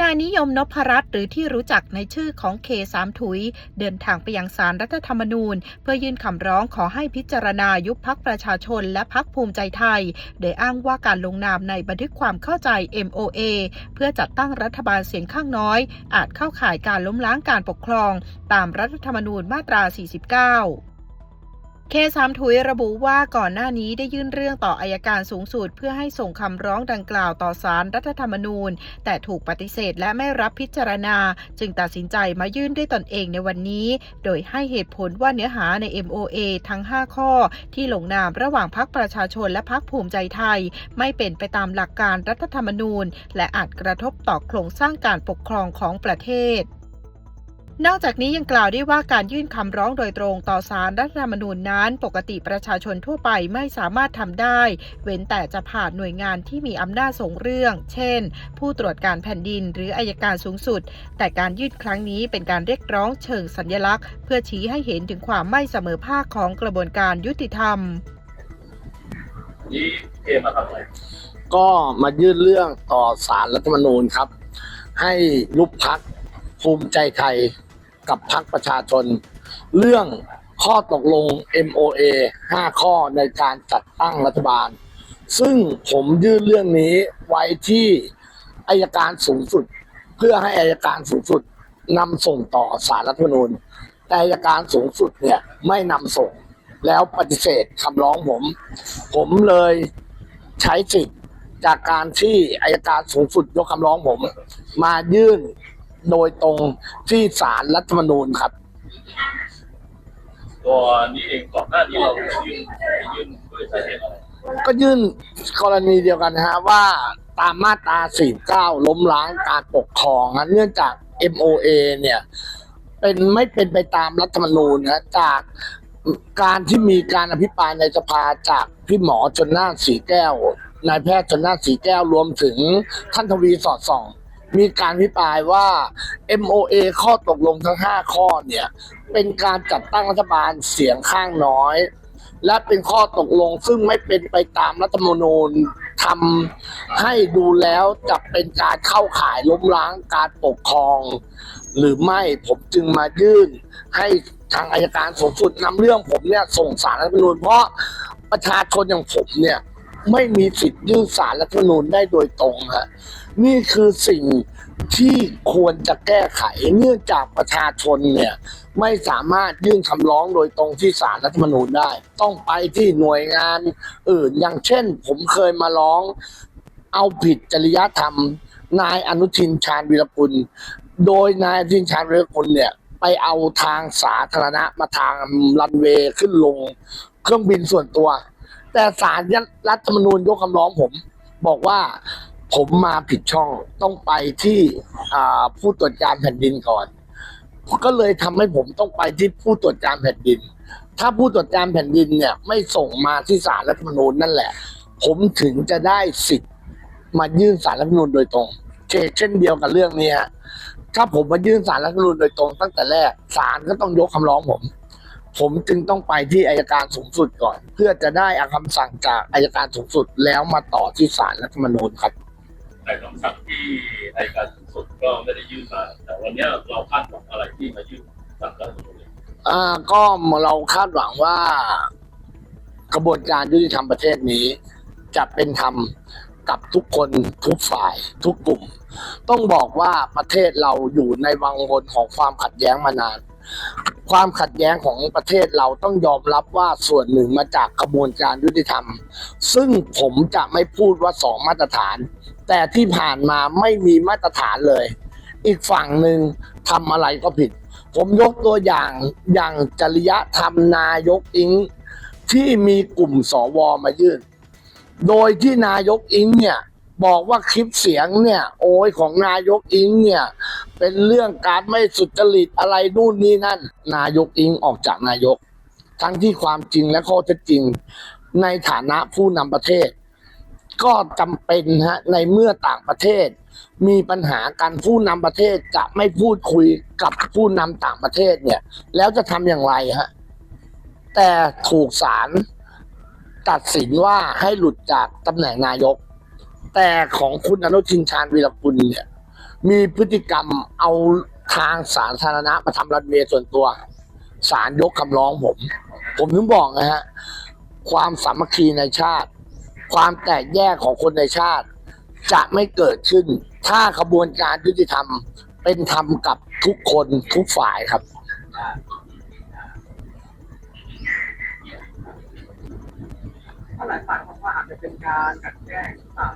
นายนิยมนพรัตน์หรือที่รู้จักในชื่อของเคสามถุย เดินทางไปยังสารรัฐธรรมนูญ เพื่อยื่นคำร้องขอให้พิจารณายุบพักประชาชนและพักภูมิใจไทย โดยอ้างว่าการลงนามในบันทึกความเข้าใจ MOA เพื่อจัดตั้งรัฐบาลเสียงข้างน้อย อาจเข้าข่ายการล้มล้างการปกครอง ตามรัฐธรรมนูญมาตรา 49 เคสามถุยระบุว่าก่อนหน้านี้ได้ยื่นเรื่องต่ออายการสูงสุด เพื่อให้ส่งคำร้องดังกล่าวต่อศาลรรัฐธรรมนูญ แต่ถูกปฏิเสธและไม่รับพิจารณา จึงตัดสินใจมายื่นด้วยตนเองในวันนี้ โดยให้เหตุผลว่าเนื้อหาใน MOA ทั้ง 5 ข้อ ที่ลงนามระหว่างพักประชาชนและพักภูมิใจไทย ไม่เป็นไปตามหลักการรัฐธรรมนูญ และอาจกระทบต่อโครงสร้างการปกครองของประเทศ นอกจากนี้ยังกล่าวได้ว่าการยื่นคำร้องโดยตรงต่อสารรัฐธรรมนูญนั้น ปกติประชาชนทั่วไปไม่สามารถทำได้ เว้นแต่จะผ่านหน่วยงานที่มีอำนาจส่งเรื่อง เช่น ผู้ตรวจการแผ่นดินหรืออายการสูงสุด แต่การยื่นครั้งนี้เป็นการเรียกร้องเชิงสัญลักษณ์ เพื่อชี้ให้เห็นถึงความไม่เสมอภาคของกระบวนการยุติธรรมนี่เกมมาทำอะไรก็มายื่นเรื่องต่อสารรัฐธรรมนูญครับ ให้ยุบพักภูมิใจไทย กับพักประชาชน เรื่องข้อตกลง MOA 5 ข้อในการจัดตั้งรัฐบาล ซึ่งผมยื่นเรื่องนี้ไว้ที่อายการสูงสุด เพื่อให้อายการสูงสุดนำส่งต่อสารรัฐมนูญ แต่อายการสูงสุดเนี่ยไม่นำส่งแล้วปฏิเสธคำร้องผม ผมเลยใช้สิทธิ์จากการที่อายการสูงสุดยกคำร้องผม มายื่น โดยตรงที่ศาลรัฐธรรมนูญครับ ตัวนี้เองก่อนหน้านี้เรายื่นยื่นด้วยสาเหตุอะไรก็ยื่นกรณีเดียวกันนะฮะว่าตามมาตรา 49 ล้มล้างการปกครองนะเนื่องจาก MOA เนี่ย เป็นไม่เป็นไปตามรัฐธรรมนูญนะจากการที่มีการอภิปรายในสภาจากพี่หมอชนน่านสีแก้วนายแพทย์ชนน่านสีแก้วรวมถึงท่านทวีสอดส่อง มีการอภิปรายว่า MOA ข้อตกลงทั้ง 5 ข้อเนี่ย เป็นการจัดตั้งรัฐบาลเสียงข้างน้อย และเป็นข้อตกลงซึ่งไม่เป็นไปตามรัฐธรรมนูญทำให้ดูแล้วจะเป็นการเข้าข่ายล้มล้างการปกครอง หรือไม่ผมจึงมายื่นให้ทางอายการสูงสุดนำเรื่องผมเนี่ยส่งสารรัฐธรรมนูญเพราะประชาชนอย่างผมเนี่ย ไม่มีสิทธิ์ยื่นสารรัฐธรรมนูญได้โดยตรงฮะนี่คือสิ่งที่ควรจะแก้ไขเนื่องจากประชาชนเนี่ยไม่สามารถยื่นคำร้องโดยตรงที่ศาลรัฐธรรมนูญได้ ต้องไปที่หน่วยงานอื่นอย่างเช่น ผมเคยมาร้อง เอาผิดจริยธรรม นายอนุทินชาญวิรกุลโดยนายอนุทินชาญวิรกุลเนี่ยไปเอาทางสาธารณะมาทางรันเวย์ขึ้นลง เครื่องบินส่วนตัว แต่ศาลรัฐธรรมนูญยกคำร้องผม บอกว่าผมมาผิดช่องต้องไปที่ผู้ตรวจการแผ่นดินก่อน ก็เลยทำให้ผมต้องไปที่ผู้ตรวจการแผ่นดิน ถ้าผู้ตรวจการแผ่นดินเนี่ยไม่ส่งมาที่ศาลรัฐธรรมนูญนั่นแหละ ผมถึงจะได้สิทธิ์มายื่นศาลรัฐธรรมนูญโดยตรงเช่นเดียวกับเรื่องนี้ถ้าผมมายื่นศาลรัฐธรรมนูญโดยตรงตั้งแต่แรกศาลก็ต้องยกคำร้องผม ผมจึงต้องไปที่อายการสูงสุดก่อน เพื่อจะได้เอาคำสั่งจากอายการสูงสุดแล้วมาต่อที่ศาลรัฐธรรมนูญครับ แต่คำสั่งที่ในการสูงสุดก็ไม่ได้ยื่นมา แต่วันเนี้ยเราคาดหวังอะไรที่มายื่นสั่งการสูงสุดอ่าก็เราคาดหวังว่ากระบวนการยุติธรรมประเทศนี้จะเป็นธรรมกับทุกคนทุกฝ่ายทุกกลุ่ม ต้องบอกว่าประเทศเราอยู่ในวังวนของความขัดแย้งมานาน ความขัดแย้งของประเทศเราต้องยอมรับว่าส่วนหนึ่งมาจากกระบวนการยุติธรรม ซึ่งผมจะไม่พูดว่าสองมาตรฐาน แต่ที่ผ่านมาไม่มีมาตรฐานเลย อีกฝั่งหนึ่งทำอะไรก็ผิด ผมยกตัวอย่างอย่างจริยธรรมนายกอิงที่มีกลุ่มสวมายื่น โดยที่นายกอิงเนี่ย บอกว่าคลิปเสียงเนี่ย โอ้ยของนายกอิงเนี่ย เป็นเรื่องการไม่สุจริตอะไรนู่นนี่นั่น นายกอิงออกจากนายก ทั้งที่ความจริงและข้อเท็จจริง ในฐานะผู้นำประเทศ ก็จำเป็นฮะในเมื่อต่างประเทศ มีปัญหาการผู้นำประเทศจะไม่พูดคุยกับผู้นำต่างประเทศเนี่ย แล้วจะทำอย่างไรฮะแต่ถูกศาลตัดสินว่าให้หลุดจากตำแหน่งนายก แต่ของคุณอนุทินชาญวีรกุลเนี่ย มีพฤติกรรมเอาทางสาธารณะมาทำรันเวย์ส่วนตัวศาลยกคำร้องผม ผมถึงบอกนะฮะ ความสามัคคีในชาติ ความแตกแยกของคนในชาติ จะไม่เกิดขึ้น ถ้าขบวนการยุติธรรมเป็นธรรมกับทุกคนทุกฝ่ายครับหลายฝ่ายบอกว่าอาจจะเป็นการกลันแกล้งหรือเปล่า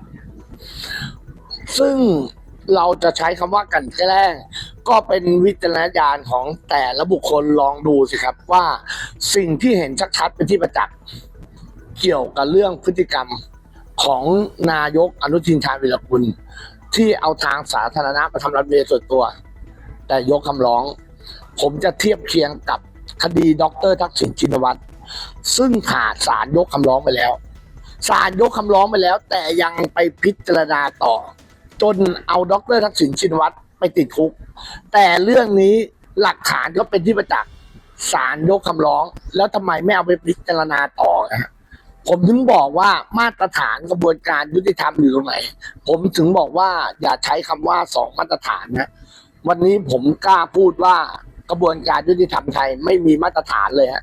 ซึ่งเราจะใช้คำว่ากันแกล้ง ก็เป็นวิจารณญาณของแต่ละบุคคลลองดูสิครับว่าสิ่งที่เห็นชัดๆเป็นที่ประจักษ์เกี่ยวกับเรื่องพฤติกรรมของนายกอนุทินชาญวิรกุล ที่เอาทางสาธารณะมาทำรันเวย์ส่วนตัว แต่ยกคำร้อง ผมจะเทียบเคียงกับคดีดรทักษิณชินวัตรซึ่งผ่าศาลยกคำร้องไปแล้ว ศาลยกคำร้องไปแล้ว แต่ยังไปพิจารณาต่อ จนเอาดรทักษิณชินวัตรไปติดคุก แต่เรื่องนี้หลักฐานก็เป็นที่ประจักษ์ศาลยกคำร้อง แล้วทำไมไม่เอาไปพิจารณาต่อนะฮะผมถึงบอกว่ามาตรฐานกระบวนการยุติธรรมอยู่ตรงไหน ผมถึงบอกว่าอย่าใช้คำว่าสองมาตรฐานนะ วันนี้ผมกล้าพูดว่ากระบวนการยุติธรรมไทยไม่มีมาตรฐานเลยฮะ